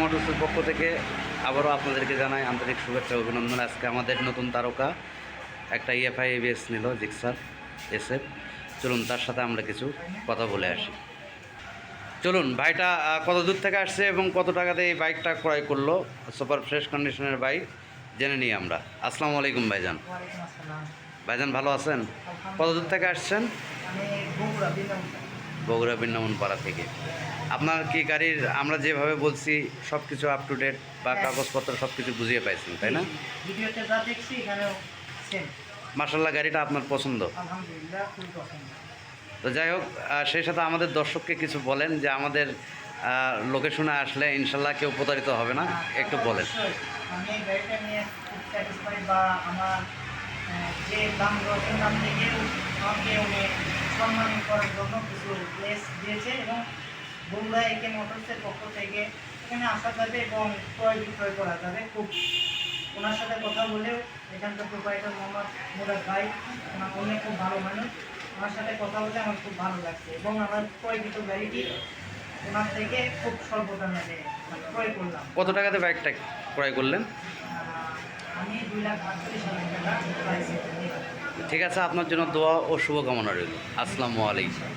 মোটরসের পক্ষ থেকে আবারও আপনাদেরকে জানাই আন্তরিক শুভেচ্ছা ও অভিনন্দন। আজকে আমাদের নতুন তারকা একটা E ইএফআই এবিএস নিল জিক্সার এসএফ চলুন তার সাথে আমরা কিছু কথা বলে আসি। চলুন ভাইটা কত দূর থেকে আসছে এবং কত টাকাতে এই বাইকটা ক্রয় করল? সুপার ফ্রেশ কন্ডিশনের বাইক জেনে নিই আমরা। আসসালামু আলাইকুম ভাইজান। ভাইজান ভালো আছেন? কত দূর থেকে আসছেন? বগুড়া বিলম বগুড়া বৃন্দাবন পাড়া থেকে। আপনার কি গাড়ির আমরা যেভাবে বলছি সব কিছু আপ টু ডেট বা কাগজপত্র সব কিছু বুঝিয়ে পাইছেন তাই না? ভিডিওতে যা দেখছি মার্শাল্লাহ গাড়িটা আপনার পছন্দ? তো যাই হোক সেই সাথে আমাদের দর্শককে কিছু বলেন যে আমাদের লোকেশনে আসলে ইনশাল্লাহ কেউ প্রতারিত হবে না একটু বলেন। আমি গাড়িটা নিয়ে স্যাটিসফাই বা আমার যে দাম রয়েছে দাম থেকে আমাকে উনি সম্মানিত করার জন্য কিছু প্লেস দিয়েছে এবং বগুড়া একে মোটরসের পক্ষ থেকে এখানে আসা যাবে এবং ক্রয় বিক্রয় করা যাবে। খুব ওনার সাথে কথা বলেও এখানকার প্রোপাইটার মোহাম্মদ মুরাদ ভাই, ওনার উনি খুব ভালো মানুষ। ওনার সাথে কথা বলে আমার খুব ভালো লাগছে এবং আমার ক্রয়কৃত গাড়িটি ওনার থেকে খুব স্বল্প দামে মানে ক্রয় করলাম। কত টাকাতে বাইকটা ক্রয় করলেন? ঠিক আছে আপনার জন্য দোয়া ও শুভকামনা রইল। আসসালামু আলাইকুম।